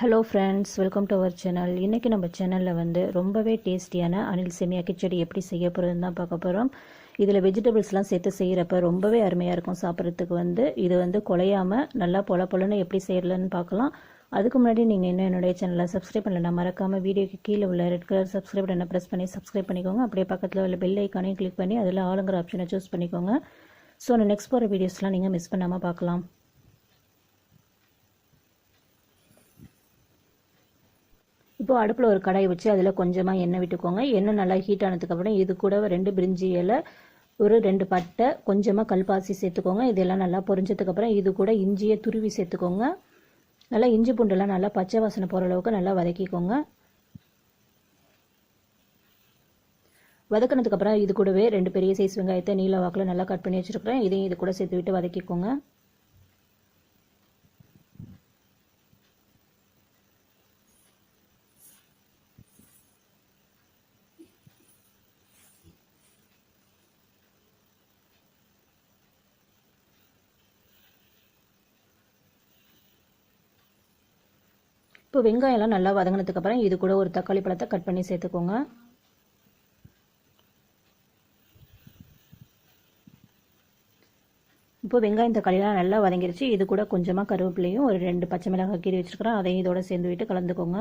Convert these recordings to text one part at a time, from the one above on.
Hello friends welcome to our channel இன்றைக்கி நம்ம சேனலில் வந்து ரொம்பவே டேஸ்டியான அனில் சேமியா கிச்சடி எப்படி செய்ய போகிறதுன்னு தான் பார்க்க போகிறோம் இதில் வெஜிடபிள்ஸ்லாம் சேர்த்து செய்கிறப்ப ரொம்பவே அருமையாக இருக்கும் சாப்பிட்றதுக்கு வந்து. இது வந்து குலையாமல் நல்லா பொல பொலன்னு எப்படி செய்யலன்னு பார்க்கலாம். அதுக்கு முன்னாடி நீங்கள் இன்னும் என்னுடைய சேனலை சப்ஸ்கிரைப் பண்ணலாம் மறக்காமல் வீடியோக்கு கீழே உள்ள ரெட் கலர் சப்ஸ்கிரைப் பண்ண ப்ரெஸ் பண்ணி சப்ஸ்கிரைப் பண்ணிக்கோங்க. அப்படியே பக்கத்தில் உள்ள பெல் ஐக்கானையும் கிளிக் பண்ணி அதில் ஆளுங்கிற ஆப்ஷனை சூஸ் பண்ணிக்கோங்க. ஸோ நான் நெக்ஸ்ட் போகிற வீடியோஸ்லாம் நீங்கள் மிஸ் பண்ணாமல் பார்க்கலாம். இப்போ அடுப்பில் ஒரு கடாய் வச்சு அதில் கொஞ்சமாக எண்ணெய் விட்டுக்கோங்க. எண்ணெய் நல்லா ஹீட் ஆனதுக்கப்புறம் இது கூட ரெண்டு பிரிஞ்சி இலை ஒரு ரெண்டு பட்டை கொஞ்சமாக கல்பாசி சேர்த்துக்கோங்க. இதெல்லாம் நல்லா பொரிஞ்சதுக்கப்புறம் இது கூட இஞ்சியை துருவி சேர்த்துக்கோங்க. நல்லா இஞ்சி பூண்டெல்லாம் நல்லா பச்சை வாசனை போகிற அளவுக்கு நல்லா வதக்கிக்கோங்க. வதக்கினதுக்கப்புறம் இது கூடவே ரெண்டு பெரிய சைஸ் வெங்காயத்தை நீல வாக்கில் நல்லா கட் பண்ணி வச்சுருக்கிறேன். இதையும் இது கூட சேர்த்து விட்டு வதக்கிக்கோங்க. இப்போ வெங்காயம்லாம் நல்லா வதங்கினதுக்கப்புறம் இது கூட ஒரு தக்காளி பழத்தை கட் பண்ணி சேர்த்துக்கோங்க. இப்போ வெங்காயம் தக்காளிலாம் நல்லா வதங்கிருச்சு. இது கூட கொஞ்சமாக கருவேப்பிலையும் ஒரு ரெண்டு பச்சை மிளகாய் கீரி வச்சுருக்கிறேன் அதையும் இதோட சேர்ந்து விட்டு கலந்துக்கோங்க.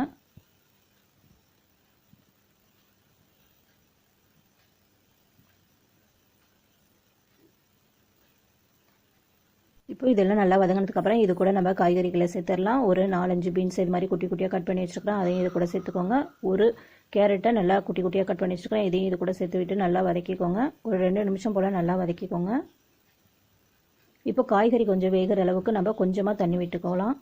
இப்போ இதெல்லாம் நல்லா வதங்கினதுக்கப்புறம் இது கூட நம்ம காய்கறிகளை சேர்த்துடலாம். ஒரு நாலஞ்சு பீன்ஸ் இது மாதிரி குட்டி குட்டியாக கட் பண்ணி வச்சுருக்கிறோம். அதையும் இது கூட சேர்த்துக்கோங்க. ஒரு கேரட்டை நல்லா குட்டி குட்டியாக கட் பண்ணி வச்சுருக்கிறேன் இதையும் இது கூட சேர்த்து விட்டு நல்லா வதக்கிக்கோங்க. ஒரு ரெண்டு நிமிஷம் போல் நல்லா வதக்கிக்கோங்க. இப்போ காய்கறி கொஞ்சம் வேகிற அளவுக்கு நம்ம கொஞ்சமாக தண்ணி விட்டுக்கோலாம்.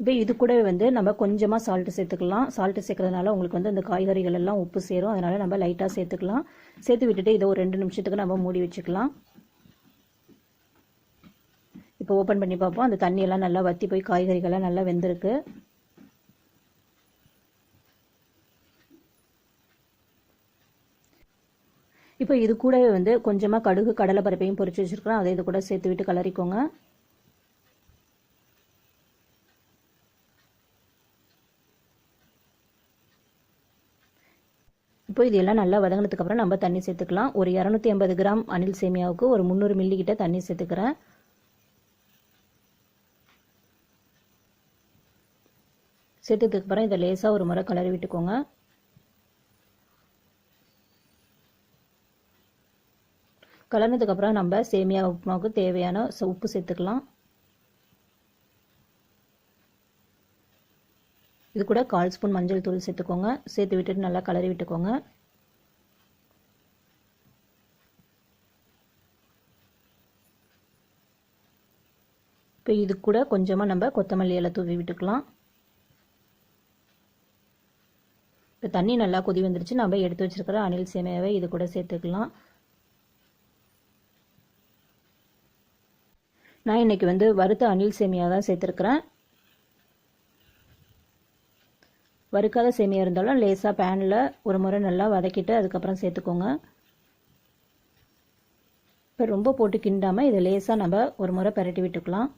இப்போ இது கூட வந்து நம்ம கொஞ்சமாக சால்ட்டு சேர்த்துக்கலாம். சால்ட்டு சேர்க்கறதுனால உங்களுக்கு வந்து அந்த காய்கறிகள் எல்லாம் உப்பு சேரும். அதனால் நம்ம லைட்டாக சேர்த்துக்கலாம். சேர்த்து விட்டுட்டு இதை ஒரு ரெண்டு நிமிஷத்துக்கு நம்ம மூடி வச்சுக்கலாம். இப்போ ஓப்பன் பண்ணி பார்ப்போம். அந்த தண்ணியெல்லாம் நல்லா வற்றி போய் காய்கறிகள்லாம் நல்லா வெந்திருக்கு. இப்போ இது கூடவே வந்து கொஞ்சமாக கடுகு கடலை பருப்பையும் பொரிச்சு வச்சுருக்கிறோம். அதை இது கூட சேர்த்து விட்டு கலரிக்கோங்க. இப்போ இதெல்லாம் நல்லா வதங்கினதுக்கப்புறம் நம்ம தண்ணி சேர்த்துக்கலாம். ஒரு இரநூத்தி ஐம்பது கிராம் அனில் சேமியாவுக்கு ஒரு முந்நூறு மில்லி கிட்ட தண்ணி சேர்த்துக்கிறேன். சேர்த்ததுக்கப்புறம் இதை லேசாக ஒரு முறை கலரி விட்டுக்கோங்க. கலர்னதுக்கப்புறம் நம்ம சேமியா உப்புமாவுக்கு தேவையான உப்பு சேர்த்துக்கலாம். இது கூட கால் ஸ்பூன் மஞ்சள் தூள் சேர்த்துக்கோங்க. சேர்த்து விட்டுட்டு நல்லா கலரி விட்டுக்கோங்க. இப்போ இது கூட கொஞ்சமாக நம்ம கொத்தமல்லி இலை தூவி விட்டுக்கலாம். இப்போ தண்ணி நல்லா கொதி வந்துருச்சு. நம்ம எடுத்து வச்சிருக்கிற அணில் சேமையாவை இது கூட சேர்த்துக்கலாம். நான் இன்றைக்கி வந்து வறுத்த அணில் சேமியா தான் சேர்த்துருக்குறேன். வறுக்காத சேமியா இருந்தாலும் லேசாக பேனில் ஒரு முறை நல்லா வதக்கிட்டு அதுக்கப்புறம் சேர்த்துக்கோங்க. இப்போ ரொம்ப போட்டு கிண்டாமல் இதை லேசாக நம்ம ஒரு முறை பரட்டி விட்டுக்கலாம்.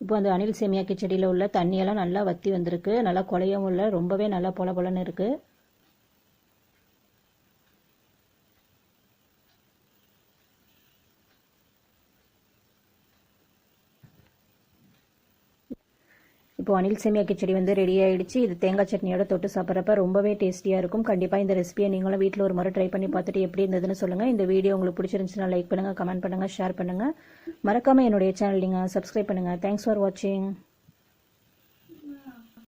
இப்போ அந்த அணில் சேமியா கிச்சடியில் உள்ள தண்ணியெல்லாம் நல்லா வற்றி வந்திருக்கு. நல்லா குழையவும் இல்லை. ரொம்பவே நல்லா பொல பொலன்னு இருக்குது இப்போ அனில் சேமியா கிச்சடி வந்து ரெடி ஆகிடுச்சு இது தேங்காய் சட்னியோட தொட்டு சாப்பிட்றப்ப ரொம்பவே டேஸ்டியாக இருக்கும். கண்டிப்பாக இந்த ரெசிபியை நீங்களும் வீட்டில் ஒரு முறை ட்ரை பண்ணி பார்த்துட்டு எப்படி இருந்ததுன்னு சொல்லுங்கள் இந்த வீடியோ உங்களுக்கு பிடிச்சிருந்துச்சுன்னா லைக் பண்ணுங்கள் கமெண்ட் பண்ணுங்கள் ஷேர் பண்ணுங்கள் மறக்காமல் என்னுடைய சேனல் நீங்கள் சப்ஸ்கிரைப் பண்ணுங்கள் தேங்க்ஸ் ஃபார் வாட்சிங்